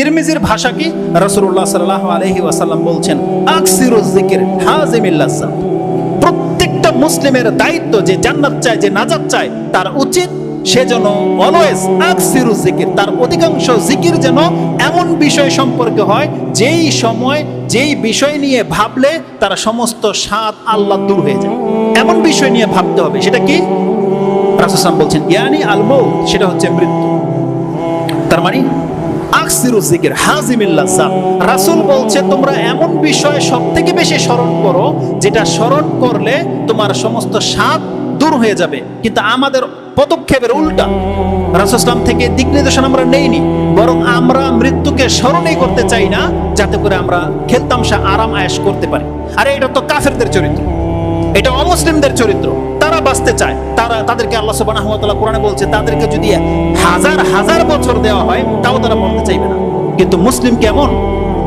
তিরমিজির ভাষা কি? রাসূলুল্লাহ সাল্লাল্লাহু আলাইহি ওয়াসাল্লাম বলছেন আকসিরুজ যিকির প্রত্যেকটা মুসলিমের দায়িত্ব যে জান্নাত চায়, যে নাজাত চায়, তার উচিত সে যেন অলওয়েজ আকসিরু জিকির তার অধিকাংশ জিকির যেন এমন বিষয় সম্পর্কে হয়, যেই সময়, যেই বিষয় নিয়ে ভাবলে তার সমস্ত স্বাদ আল্লাহ দূর হয়ে যায়। এমন বিষয় নিয়ে ভাবতে হবে, সেটা কি? রাসুসাম বলছেন, ইয়ানি আল মৌত সেটা হচ্ছে মৃত্যু। তার মানে হাজিমিল্লাহ রাসূল বলছে, তোমরা এমন বিষয় সব থেকে বেশি স্মরণ করো, যেটা স্মরণ করলে তোমার সমস্ত দূর হয়ে যাবে। কিন্তু আমাদের পদক্ষেপের উল্টা। রাসুসলাম থেকে দিক নির্দেশন আমরা নেইনি। বরং আমরা মৃত্যুকে স্মরণই করতে চাই না, যাতে করে আমরা খেলতামশা আরাম আয়াস করতে পারি। আরে, এটা তো কাফেরদের চরিত্র। এটা অমুসলিমদের চরিত্র। তারা বাঁচতে চায়, তারা তাদেরকে আল্লাহ সুবহানাহু ওয়া কোরআনে বলছে, তাদেরকে যদি হাজার হাজার বছর দেওয়া হয়, তাও তারা মরতে চাইবে না। কিন্তু মুসলিম কেমন?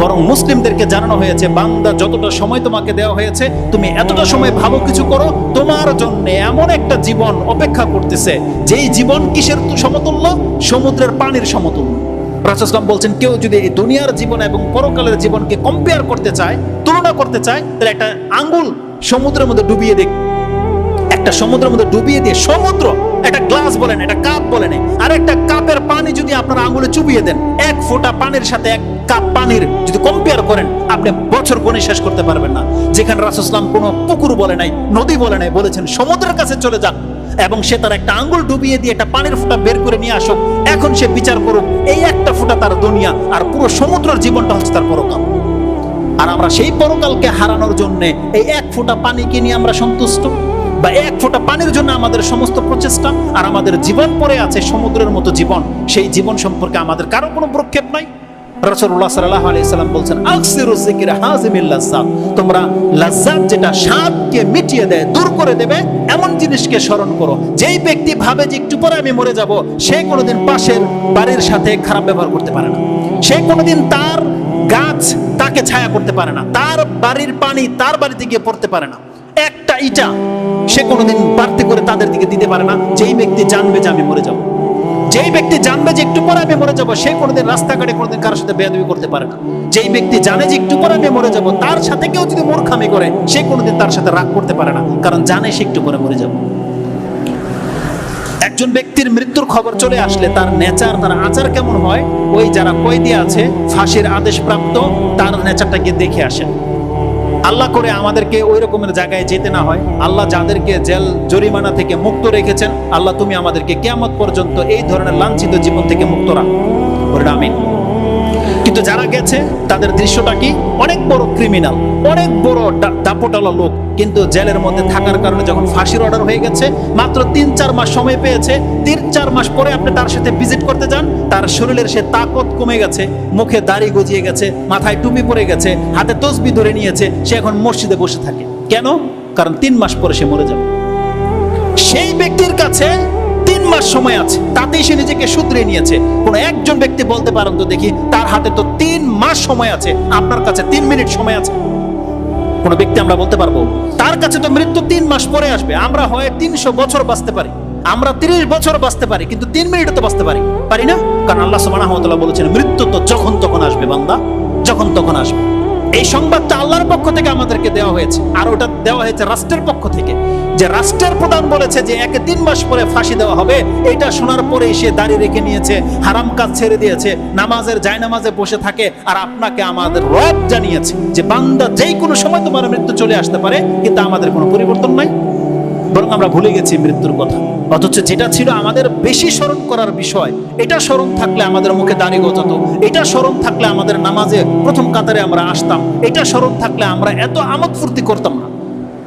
বরং মুসলিমদেরকে জানানো হয়েছে, বান্দা যতটা সময় তোমাকে দেওয়া হয়েছে, তুমি এতটা সময় ভালো কিছু করো, তোমার জন্য এমন একটা জীবন অপেক্ষা করতেছে, যেই জীবন কিসের সমতুল্য? সমুদ্রের পানির সমতুল্য। রাসুসলাম বলছেন, কেউ যদি এই দুনিয়ার জীবন এবং পরকালের জীবনকে কম্পেয়ার করতে চায়, তুলনা করতে চায়, তাহলে একটা আঙ্গুল সমুদ্রের মধ্যে ডুবিয়ে দেখ একটা সমুদ্রের মধ্যে ডুবিয়ে দিয়ে সমুদ্র, একটা গ্লাস বলেন, একটা কাপ বলেন আর একটা কাপের পানি যদি আপনার আঙ্গুলে চুবিয়ে দেন, এক ফোঁটা পানির সাথে এক কাপ পানির যদি কম্পেয়ার করেন, আপনি বছর গণে শেষ করতে পারবেন না। যেখানে রাসুসলাম কোনো পুকুর বলে নাই, নদী বলে নাই, বলেছেন সমুদ্রের কাছে চলে যান এবং সে তার একটা আঙ্গুল ডুবিয়ে দিয়ে একটা পানির ফোঁটা বের করে নিয়ে আসুক, এখন সে বিচার করুক, এই একটা ফোঁটা তার দুনিয়া আর পুরো সমুদ্রের জীবনটা হচ্ছে তার পরকাল। আর আমরা সেই পরকালকে হারানোর জন্য এই এক ফোঁটা পানিকে নিয়ে আমরা সন্তুষ্ট। বা এক ফোঁটা পানির জন্য আমাদের সমস্ত প্রচেষ্টা আর আমাদের জীবন পড়ে আছে সমুদ্রের মতো জীবন। সেই জীবন সম্পর্কে আমাদের কারও কোনো প্রক্ষেপ নাই। সাল্লাল্লাহু আলাইহি সাল্লাম বলছেন, আকসিরু যিকির হাজিমিল লাজ্জাত। তোমরা লাজ্জাত যেটা স্বাদকে মিটিয়ে দেয়, দূর করে দেবে, এমন জিনিসকে স্মরণ করো। যেই ব্যক্তি ভাবে যে একটু পরে আমি মরে যাব, সে কোনোদিন পাশের বাড়ির সাথে খারাপ ব্যবহার করতে পারে না। সে কোনোদিন তার গাছ তাকে ছায়া করতে পারে না, তার বাড়ির পানি তার বাড়িতে গিয়ে পড়তে পারে না। একটা ইটা সে কোনোদিন বাড়তি করে তাদের দিকে দিতে পারে না। যেই ব্যক্তি জানবে যে আমি মরে যাব। যেই ব্যক্তি জানবে যে একটু পরে আমি মরে যাব, সে কোনোদিন রাস্তাঘাটে কোনোদিন কারোর সাথে বেয়াদবি করতে পারে না। যেই ব্যক্তি জানে যে একটু পরে আমি মরে যাব, তার সাথে কেউ যদি মূর্খামি করে, সে কোনোদিন তার সাথে রাগ করতে পারে না। কারণ জানে সে একটু পরে মরে যাবে। একজন ব্যক্তির মৃত্যুর খবর চলে আসলে তার নেচার, তার আচার কেমন হয়, ওই যারা কয়েদি আছে, ফাঁসির আদেশ প্রাপ্ত, তার নেচারটাকে দেখে আসেন। আল্লাহ করে আমাদেরকে ওই রকমের জায়গায় যেতে না হয়। আল্লাহ যাদেরকে জেল, জরিমানা থেকে মুক্ত রেখেছেন, আল্লাহ তুমি আমাদেরকে কেয়ামত পর্যন্ত এই ধরনের লাঞ্ছিত জীবন থেকে মুক্ত রাখো। আমিন। কিন্তু যারা গেছে, তাদের দৃশ্যটা কি? অনেক বড় ক্রিমিনাল অনেক বড় দাপটালা লোক। কিন্তু জেলের মধ্যে থাকার কারণে যখন ফাঁসির অর্ডার হয়ে গেছে, মাত্র তিন চার মাস সময় পেয়েছে। তিন চার মাস পরে আপনি তার সাথে ভিজিট করতে যান, তার শরীরের সে তাকত কমে গেছে, মুখে দাড়ি গজিয়ে গেছে, মাথায় টুপি পরে গেছে, হাতে তসবি ধরে নিয়েছে, সে এখন মসজিদে বসে থাকে। কেন? কারণ তিন মাস পরে সে মরে যাবে। সেই ব্যক্তির কাছে তিন মাস সময় আছে, তাতেই সে নিজেকে শুধরে নিয়েছে। কোন একজন ব্যক্তি বলতে পারেন তো দেখি, তার হাতে তো তিন মাস সময় আছে, আপনার কাছে তিন মিনিট সময় আছে। কোন ব্যক্তি আমরা বলতে পারব, তার কাছে তো মৃত্যু তিন মাস পরে আসবে, আমরা হয় তিনশো বছর বাঁচতে পারি, আমরা তিরিশ বছর বাঁচতে পারি, কিন্তু তিন মিনিটে তো বাঁচতে পারি। পারি না? কারণ আল্লাহ ওয়া বলেছেন, মৃত্যু তো যখন তখন আসবে বান্দা, যখন তখন আসবে। এই সংবাদটা আল্লাহর পক্ষ থেকে আমাদেরকে দেওয়া হয়েছে, আর ওটা দেওয়া হয়েছে রাষ্ট্রের পক্ষ থেকে। যে রাষ্ট্রের প্রধান বলেছে যে একে তিন মাস পরে ফাঁসি দেওয়া হবে, এটা শোনার পরে সে দাড়ি রেখে নিয়েছে, হারাম কাজ ছেড়ে দিয়েছে, নামাজের যায় নামাজে বসে থাকে, আর আপনাকে আমাদের রব জানিয়েছে যে বান্দা যেই কোনো সময় তোমার মৃত্যু চলে আসতে পারে, কিন্তু আমাদের কোনো পরিবর্তন নাই। বরং আমরা ভুলে গেছি মৃত্যুর কথা। অথচ যেটা ছিল আমাদের বেশি স্মরণ করার বিষয়, এটা স্মরণ থাকলে আমাদের মুখে দাড়ি গজাতো, এটা স্মরণ থাকলে আমাদের নামাজে প্রথম কাতারে আমরা আসতাম, এটা স্মরণ থাকলে আমরা এত আমোদ ফুর্তি করতাম না।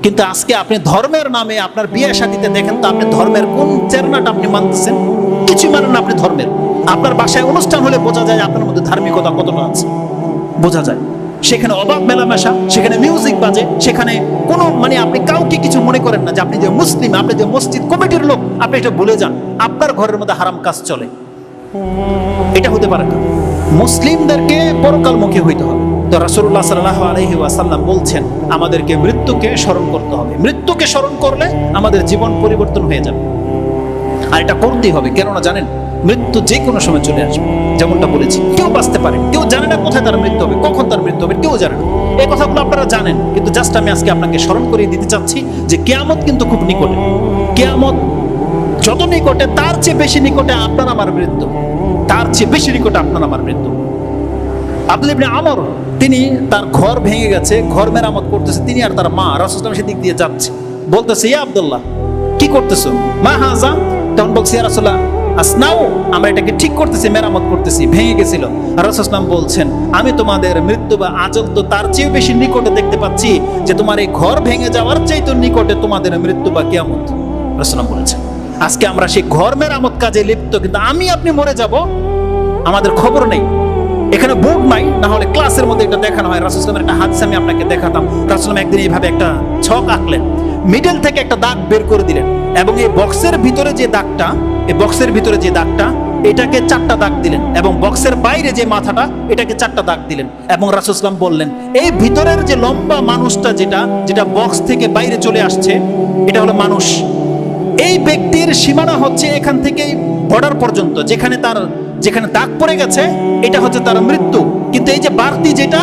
কিন্তু আজকে আপনি ধর্মের নামে আপনার বিয়ে শাদিতে দেখেন তো আপনি ধর্মের কোন চেরনাটা আপনি মানতেছেন? কিছু মানেন আপনি ধর্মের। আপনার বাসায় অনুষ্ঠান হলে বোঝা যায় আপনার মধ্যে ধার্মিকতা কতটা আছে। বোঝা যায়। সেখানে অবাক মেলামেশা, সেখানে মিউজিক বাজে, সেখানে কোনো মানে আপনি কাউকে কিছু মনে করেন না যে আপনি যে মুসলিম, আপনি যে মসজিদ কমিটির লোক, আপনি এটা ভুলে যান। আপনার ঘরের মধ্যে হারাম কাজ চলে। এটা হতে পারে না। মুসলিমদেরকে পরকালমুখী হইতে হবে। তো রাসূলুল্লাহ সাল্লাল্লাহু আলাইহি ওয়াসাল্লাম বলছেন, আমাদেরকে মৃত্যুকে স্মরণ করতে হবে। মৃত্যুকে স্মরণ করলে আমাদের জীবন পরিবর্তন হয়ে যাবে। আর এটা করতেই হবে। কেননা জানেন, মৃত্যু যে কোনো সময় চলে আসবে। যেমনটা বলেছি, কেউ বাঁচতে পারে। কেউ জানে না কোথায় তার মৃত্যু হবে, কখন তার মৃত্যু হবে, কেউ জানে না। এই কথাগুলো আপনারা জানেন, কিন্তু জাস্ট আমি আজকে আপনাকে স্মরণ করিয়ে দিতে চাচ্ছি যে কেয়ামত কিন্তু খুব নিকটে। কেয়ামত যত নিকটে, তার চেয়ে বেশি নিকটে আপনার আমার মৃত্যু। তার চেয়ে বেশি নিকটে আপনার আমার মৃত্যু। আব্দুল ইবনে আমর, তিনি তার ঘর ভেঙে গেছে, ঘর মেরামত করতেছে, তিনি আর তার মা রাসুলাম সেদিক দিয়ে যাচ্ছে। বলতেছে, ইয়া আবদুল্লাহ, কি করতেছো? মা হাজা তখন বলছি, ইয়া রাসুল্লাহ আসনাও আমরা এটাকে ঠিক করতেছি, মেরামত করতেছি, ভেঙে গেছিল। রাসুলাম বলছেন, আমি তোমাদের মৃত্যু বা আজল তো তার চেয়েও বেশি নিকটে দেখতে পাচ্ছি, যে তোমার এই ঘর ভেঙে যাওয়ার চাইতে নিকটে তোমাদের মৃত্যু বা কিয়ামত। রাসুলাম বলেছেন, আজকে আমরা সেই ঘর মেরামত কাজে লিপ্ত, কিন্তু আমি আপনি মরে যাব? আমাদের খবর নেই। এখানে বোর্ড নাই না হলে ক্লাসের মধ্যে এটা দেখানো হয়। রাসুলামের একটা হাদিস আমি আপনাকে দেখাতাম। রাসুলাম একদিন এইভাবে একটা ছক আঁকলেন। মিডল থেকে একটা দাগ বের করে দিলেন এবং এই বক্সের ভিতরে যে দাগটা, এই বক্সের ভিতরে যে দাগটা, এটাকে চারটা দাগ দিলেন এবং বক্সের বাইরে যে মাথাটা, এটাকে চারটা দাগ দিলেন এবং রাসুসলাম বললেন, এই ভিতরের যে লম্বা মানুষটা যেটা যেটা বক্স থেকে বাইরে চলে আসছে, এটা হলো মানুষ। এই ব্যক্তির সীমানা হচ্ছে এখান থেকে বর্ডার পর্যন্ত, যেখানে তার যেখানে দাগ পড়ে গেছে, এটা হচ্ছে তার মৃত্যু। কিন্তু এই যে বাড়তি যেটা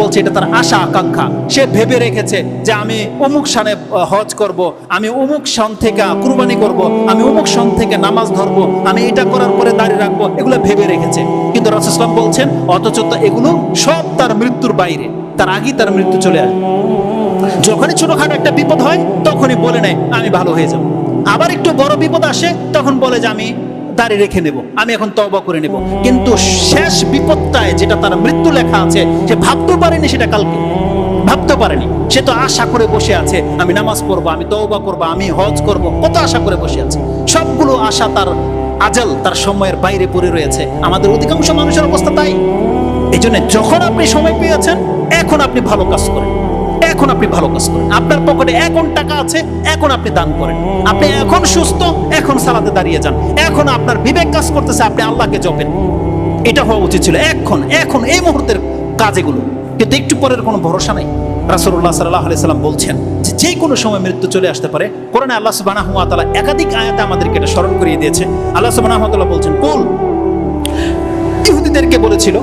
বলছে, এটা তার আশা, আকাঙ্ক্ষা। সে ভেবে রেখেছে যে আমি অমুক সানে হজ করব, আমি অমুক থেকে কুরবানি করব, আমি অমুক থেকে নামাজ ধরবো, আমি এটা করার পরে দাঁড়িয়ে রাখব, এগুলো ভেবে রেখেছে। কিন্তু বলছেন, অথচ এগুলো সব তার মৃত্যুর বাইরে, তার আগেই তার মৃত্যু চলে আসবে। যখনই ছোটখাটো একটা বিপদ হয়, তখনই বলে নেয়, আমি ভালো হয়ে যাব। আবার একটু বড় বিপদ আসে, তখন বলে যে আমি দাঁড়িয়ে রেখে নেব, আমি এখন তওবা করে নেব। কিন্তু শেষ বিপদটায় যেটা তার মৃত্যু লেখা আছে, সে ভাবতে পারেনি সেটা কালকে। ভাবতে পারেনি। সে তো আশা করে বসে আছে, আমি নামাজ পড়ব, আমি তওবা করব, আমি হজ করব, কত আশা করে বসে আছে। সবগুলো আশা তার আজল, তার সময়ের বাইরে পড়ে রয়েছে। আমাদের অধিকাংশ মানুষের অবস্থা তাই। এই যখন আপনি সময় পেয়েছেন, এখন আপনি ভালো কাজ করেন। এখন আপনি ভালো কাজ করেন। আপনার পকেটে এখন টাকা আছে, এখন আপনি দান করেন। আপনি এখন সুস্থ, এখন সালাতে দাঁড়িয়ে যান। এখন আপনার বিবেক কাজ করতেছে, আপনি আল্লাহকে জপেন। এটা হওয়া উচিত ছিল এখন এখন, এই মুহূর্তের কাজ এগুলো কিন্তু একটু পরের কোনো ভরসা নাই। রাসূলুল্লাহ সাল্লাল্লাহু আলাইহি সাল্লাম বলছেন যে যে কোনো সময় মৃত্যু চলে আসতে পারে। কোরআনে আল্লাহ সুবহানাহু ওয়া তাআলা একাধিক আয়াতে আমাদেরকে এটা স্মরণ করিয়ে দিয়েছে। আল্লাহ তাআলা বলছেন, কুল। ইহুদিদেরকে বলেছিল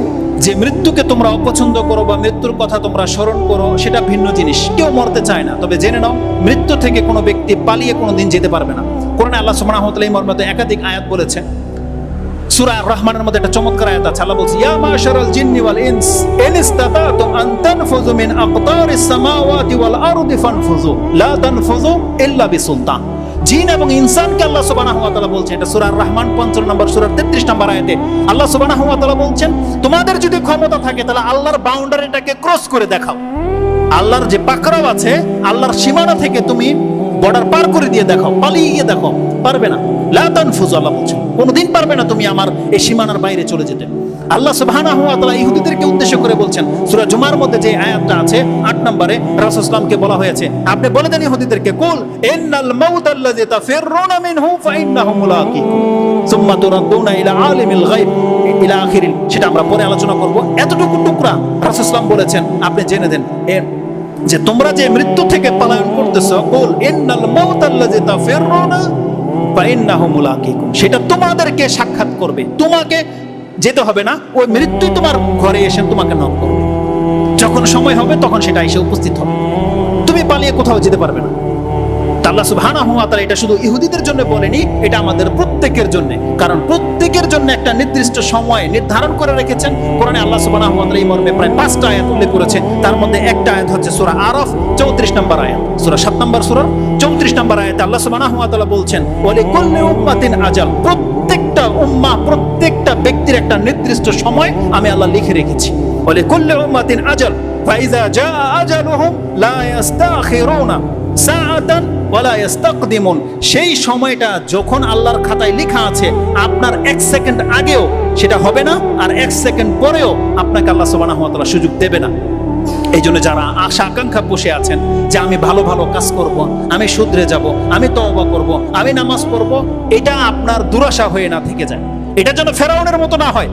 যে মৃত্যুকে তোমরা অপছন্দ করো বা মৃত্যুর কথা তোমরা স্মরণ করো, সেটা ভিন্ন জিনিস। কেউ মরতে চায় না, তবে জেনে নাও, মৃত্যু থেকে কোনো ব্যক্তি পালিয়ে কোনো দিন যেতে পারবে না। কোরআনে আল্লাহ সুবহানাহু ওয়া তাআলা এই মর্মে একাধিক আয়াত বলেছে। সূরা রহমানের মধ্যে একটা চমৎকার আয়াত আছে, আল্লাহ বলছে, ইয়া মাশারাল জিন্নি ওয়াল ইনস, ইন ইসতাতাতুম আন তানফুযু মিন আকতারিস সামাওয়াতি ওয়াল আরদি ফানফুযু, লা তানফুযু ইল্লা বিসুলতান। জিন এবং ইনসানকে আল্লাহ সুবহানাহু ওয়া বলছেন এটা সুরার রহমান 55 নম্বর, সুরার তেত্রিশ নম্বর আয়াতে। আল্লাহ সুবহানাহু ওয়া বলছেন, তোমাদের যদি ক্ষমতা থাকে, তাহলে আল্লাহর বাউন্ডারিটাকে ক্রস করে দেখাও। আল্লাহর যে পাকড়াও আছে, আল্লাহর সীমানা থেকে তুমি বর্ডার পার করে দিয়ে দেখো পালিয়ে দেখো পারবে না। কোনোদিন পারবে না তুমি আমার এই সীমানার বাইরে চলে যেতে। আল্লাহ তাআলা ইহুদিদেরকে উদ্দেশ্য করে বলছেন, সূরা জুমার মধ্যে যে আয়াতটা আছে 8 নম্বরে বলা হয়েছে, আপনি বলে দেন ইহুদিদেরকে, কুল ইন্নাল মাউত আল্লাযী মিনহু ফাইন্নাহু মুলাকিকুম সুম্মা ইলা আলিমিল গায়ব, ইলা সেটা আমরা পরে আলোচনা করব। এতটুকু টুকরা বলেছেন, আপনি জেনে দেন। এর যে তোমরা যে মৃত্যু থেকে পলায়ন করতেছো, কুল ইন্নাল মাউত আল্লাযী তাফিররুনা সেটা তোমাদেরকে সাক্ষাৎ করবে। তোমাকে যেতে হবে না। ওই মৃত্যু তোমার ঘরে এসে তোমাকে নক করবে। যখন সময় হবে, তখন সেটা এসে উপস্থিত হবে। তুমি পালিয়ে কোথাও যেতে পারবে না। আল্লাহ সুবহানাহু ওয়া তাআলা এটা শুধু ইহুদিদের জন্য বলেনি, এটা আমাদের প্রত্যেকের জন্য। কারণ প্রত্যেকের জন্য একটা নির্দিষ্ট সময় নির্ধারণ করে রেখেছেন। কোরআনে আল্লাহ সুবহানাহু ওয়া তাআলা এই মর্মে প্রায় পাঁচটা আয়াত উল্লেখ করেছে। তার মধ্যে একটা আয়াত হচ্ছে সূরা আরাফ 34 নম্বর আয়াত। সূরা 7 নম্বর সূরা 34 নম্বর আয়াতে আল্লাহ সুবহানাহু ওয়া তাআলা বলছেন ওয়ালি কুল্লি উম্মাতিন আজাল। প্রত্যেকটা উম্মাহ প্রত্যেকটা ব্যক্তির একটা নির্দিষ্ট সময় আমি আল্লাহ লিখে রেখেছি। ওয়ালি কুল্লি উম্মাতিন আজাল। ফাইজা জা আজালুহুম লা ইস্তাখিরুনা সাআতান ওয়ালা ইস্তাকদিমুন সেই সময়টা যখন আল্লাহর খাতায় লেখা আছে, আপনার এক সেকেন্ড আগেও সেটা হবে না, আর এক সেকেন্ড পরেও আপনাকে আল্লাহ সুবহানাহু ওয়া তাআলা সুযোগ দেবে না। এই জন্য যারা আশা আকাঙ্ক্ষা বসে আছেন যে আমি ভালো ভালো কাজ করব, আমি শুধরে যাব, আমি তওবা করব, আমি নামাজ পড়ব, এটা আপনার দুরাশা হয়ে না থেকে যায়। এটা যেন ফেরাউনের মতো না হয়।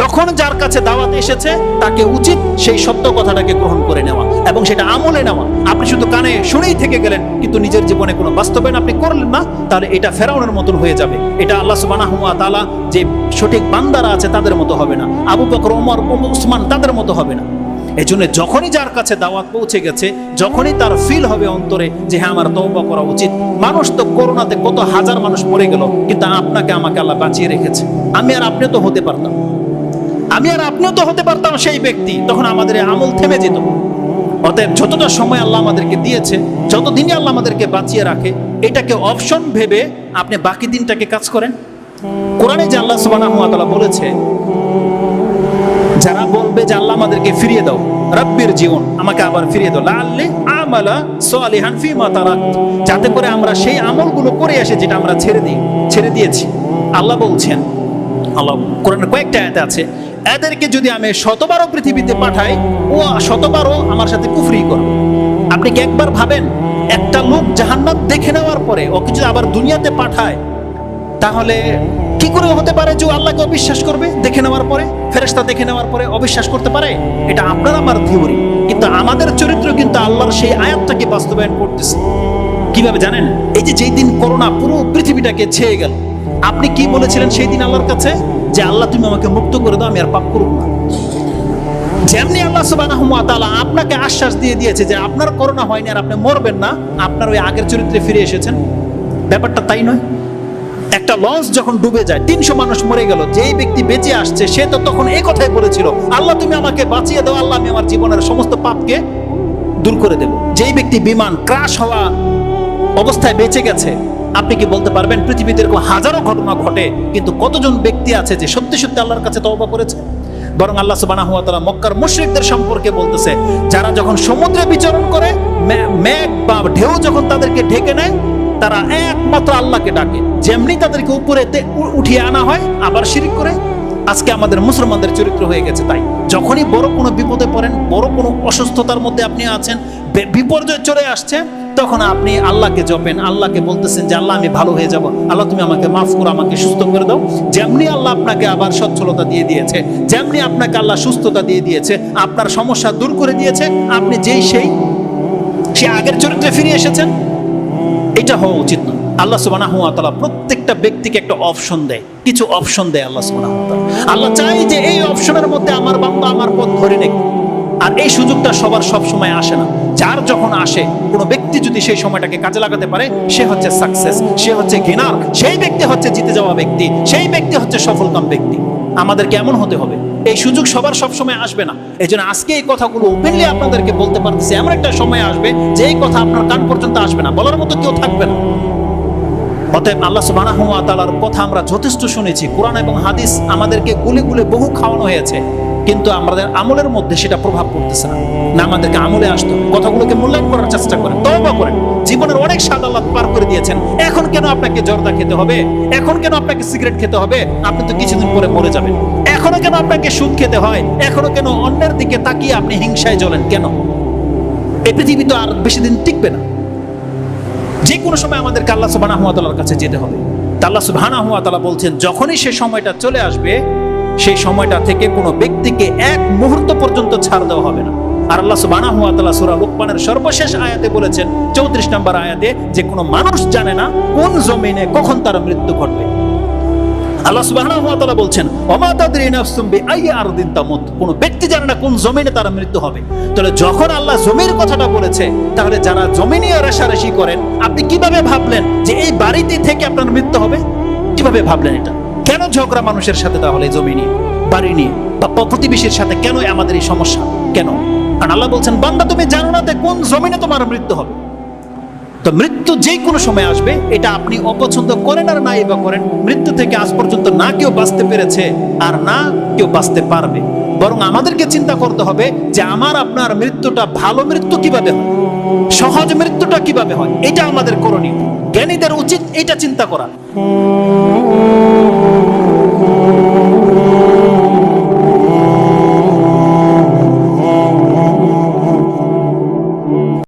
যখন যার কাছে দাওয়াত এসেছে, তাকে উচিত সেই সত্য কথাটাকে গ্রহণ করে নেওয়া এবং সেটা আমলে নেওয়া। আপনি শুধু কানে শুনেই থেকে গেলেন, কিন্তু নিজের জীবনে কোনো বাস্তবায়ন আপনি করলেন না, তাহলে এটা ফেরাউনের মতন হয়ে যাবে। এটা আল্লাহ সুবহানাহু ওয়া তাআলা যে সঠিক বান্দারা আছে, তাদের মতো হবে না। আবু বকর ওমর উসমান, তাদের মতো হবে না। এই জন্য যখনই যার কাছে দাওয়াত পৌঁছে গেছে, যখনই তার ফিল হবে অন্তরে যে হ্যাঁ আমার তওবা করা উচিত। মানুষ তো করোনাতে কত হাজার মানুষ মরে গেল, কিন্তু আপনাকে আমাকে আল্লাহ বাঁচিয়ে রেখেছে। আমি আর আপনি তো হতে পারতাম আমি আর আপনিও তো হতে পারতাম সেই ব্যক্তি। তখন আমাদের আমল থেমে যেত। অতএব যতটা সময় আল্লাহ আমাদেরকে দিয়েছে, যতদিনই আল্লাহ আমাদেরকে বাঁচিয়ে রাখে, এটাকে অপশন ভেবে আপনি বাকি দিনটাকে কাজ করেন। কোরআনে যে আল্লাহ তাআলা বলেছে, যারা বলবে যে আল্লাহ আমাদেরকে ফিরিয়ে দাও, রব্বির জীবন, আমাকে আবার ফিরিয়ে দাও। লাল্লি আমালা সালিহান ফিমা তারাকত যাতে করে আমরা সেই আমলগুলো করে আসে যেটা আমরা ছেড়ে দিই, ছেড়ে দিয়েছি। আল্লাহ বলছেন, আল্লাহ, কোরআনের কয়েকটা আয়াতে আছে। এদেরকে যদি আমি শতবারও পৃথিবীতে পাঠাই ও শতবারও আমার সাথে কুফরি করবে। আপনি কি একবার ভাবেন, একটা লোক জাহান্নাম দেখে নেওয়ার পরে ওকে যদি আবার দুনিয়াতে পাঠায়, তাহলে কি করে হতে পারে যে আল্লাহকে অবিশ্বাস করবে দেখে নেওয়ার পরে, ফেরেশতা দেখে নেওয়ার পরে অবিশ্বাস করতে পারে? এটা আপনার, আমার থিওরি কিন্তু আমাদের চরিত্র কিন্তু আল্লাহর সেই আয়াতটাকে বাস্তবায়ন করতেছে। কীভাবে জানেন? এই যে যেই দিন করোনা পুরো পৃথিবীটাকে ছেয়ে গেল, আপনি কি বলেছিলেন সেই দিন আল্লাহর কাছে? যে আল্লাহ তুমি আমাকে মুক্ত করে দাও, আমি আর পাপ করব না। যেমনি আল্লাহ তাআলা আপনাকে আশ্বাস দিয়ে দিয়েছে যে আপনার করোনা হয়নি আর আপনি মরবেন না, আপনার ওই আগের চরিত্রে ফিরে এসেছেন। ব্যাপারটা তাই নয়। একটা লঞ্চ যখন ডুবে যায়, তিনশো মানুষ মরে গেল, যেই ব্যক্তি বেঁচে আসছে, সে তো তখন এই কথাই বলেছিল, আল্লাহ, তুমি আমাকে বাঁচিয়ে দাও, আল্লাহ, আমি আমার জীবনের সমস্ত পাপকে দূর করে দেব। যেই ব্যক্তি বিমান ক্রাশ হওয়া অবস্থায় বেঁচে গেছে আপনি কি বলতে পারবেন, পৃথিবীতে এরকম হাজারো ঘটনা ঘটে, কিন্তু কতজন ব্যক্তি আছে যে সত্যি সত্যি আল্লাহর কাছে তওবা করেছে? বরং আল্লাহ সুবহানাহু ওয়া তাআলা মক্কার মুশরিকদের সম্পর্কে বলতেছে, যারা যখন সমুদ্রে বিচরণ করে মেঘ বা ঢেউ যখন তাদেরকে ঢেকে নেয়, তারা একমাত্র আল্লাহকে ডাকে। যেমনি তাদেরকে উপরে উঠিয়ে আনা হয়, আবার শিরিক করে। আজকে আমাদের মুসলমানদের চরিত্র হয়ে গেছে তাই। যখনই বড় কোনো বিপদে পড়েন, বড় কোনো অসুস্থতার মধ্যে আপনি আছেন বিপর্যয় চলে আসছে, তখন আপনি আল্লাহকে জপেন। আল্লাহকে বলতেছেন যে, আল্লাহ, আমি ভালো হয়ে যাব। আল্লাহ, তুমি আমাকে মাফ করো, আমাকে সুস্থ করে দাও। যেমনি আল্লাহ আপনাকে আবার সচ্ছলতা দিয়ে দিয়েছে, যেমনি আপনাকে আল্লাহ সুস্থতা দিয়ে দিয়েছে, আপনার সমস্যা দূর করে দিয়েছে, আপনি যেই সেই, সে আগের চরিত্রে ফিরে এসেছেন, এটা হওয়া উচিত নয় আল্লাহ তাআলা প্রত্যেকটা ব্যক্তিকে একটা অপশন দেয়। কিছু অপশন দেয় আল্লাহ তাআলা। আল্লাহ চাই যে, এই অপশনের মধ্যে আমার বান্দা আমার পথ ধরে নেক। আর এই সুযোগটা সবার সব সময় আসে না। যার যখন আসে, কোনো ব্যক্তি যদি সেই সময়টাকে কাজে লাগাতে পারে, সে হচ্ছে সাকসেস সে হচ্ছে গেনার সেই ব্যক্তি হচ্ছে জিতে যাওয়া ব্যক্তি, সেই ব্যক্তি হচ্ছে সফলকাম ব্যক্তি। আমাদের কেমন হতে হবে। এই সুযোগ সবার সব সময় আসবে না। এই জন্য আজকে এই কথাগুলো ওপেনলি আপনাদেরকে বলতে পারতেছি। এমন একটা সময় আসবে যে এই কথা আপনার কান পর্যন্ত আসবে না। বলার মতো কেউ থাকবে না। অতএব আল্লাহ সুবহানাহু ওয়া তাআলার কথা আমরা যথেষ্ট শুনেছি। কোরআন এবং হাদিস আমাদেরকে গুলে গুলে বহু খাওয়ানো হয়েছে। কিন্তু আমাদের আমলের মধ্যে সেটা প্রভাব পড়তেছে না। না আমাদেরকে আমলে আসতে হবে। কথাগুলোকে মূল্যায়ন করার চেষ্টা করেন, তওবা করেন। জীবনের অনেক স্বাদ আল্লাহ পার করে দিয়েছেন। এখন কেন আপনাকে জর্দা খেতে হবে? এখন কেন আপনাকে সিগারেট খেতে হবে? আপনি তো কিছুদিন পরে মরে যাবেন। এখনও কেন আপনাকে সুদ খেতে হয়? এখনও কেন অন্যের দিকে তাকিয়ে আপনি হিংসায় জ্বলেন কেন? এই পৃথিবী তো আর বেশি দিন টিকবে না। যে কোনো সময় আমাদেরকে আল্লাহ তাআলার কাছে যেতে হবে। আল্লাহ তাআলা বলছেন, যখনই সে সময়টা চলে আসবে সেই সময়টা থেকে কোনো ব্যক্তিকে এক মুহূর্ত পর্যন্ত ছাড় দেওয়া হবে না। আর আল্লাহ সুবহানাহু ওয়া তাআলা সূরা লুকমানের সর্বশেষ আয়াতে বলেছেন 34 নম্বর আয়াতে, যে কোনো মানুষ জানে না কোন জমিনে কখন তার মৃত্যু ঘটবে। আল্লাহ সুবহানাহু ওয়া তাআলা বলছেন, ওমা তাদরি নাফসুম বিআই আরদিন তামুত। কোন ব্যক্তি জানে না কোন জমিনে তার মৃত্যু হবে। তাহলে যখন আল্লাহ জমির কথাটা বলেছে, তাহলে যারা জমিনে রেশারেশি করেন, আপনি কীভাবে ভাবলেন যে এই বাড়িতে থেকে আপনার মৃত্যু হবে? কীভাবে ভাবলেন এটা? কেন ঝগড়া মানুষের সাথে তাহলে জমি নিয়ে বাড়ি নিয়ে বা প্রতিবেশীর সাথে কেন আমাদের এই সমস্যা? কেন? কারণ আল্লাহ বলছেন, বান্দা, তুমি জানো না কোন জমিনে তোমার মৃত্যু হবে? তো মৃত্যু যে কোনো সময় আসবে, এটা আপনি অপছন্দ করেন আর নাই বা করেন, মৃত্যু থেকে আজ পর্যন্ত না কেউ বাঁচতে পেরেছে আর না কেউ বাঁচতে পারবে। বরং আমাদেরকে চিন্তা করতে হবে যে আমার, আপনার মৃত্যুটা ভালো মৃত্যু কীভাবে হয়? সহজ মৃত্যুটা কীভাবে হয়? এটা আমাদের করণীয়। জ্ঞানীদের উচিত এটা চিন্তা করা।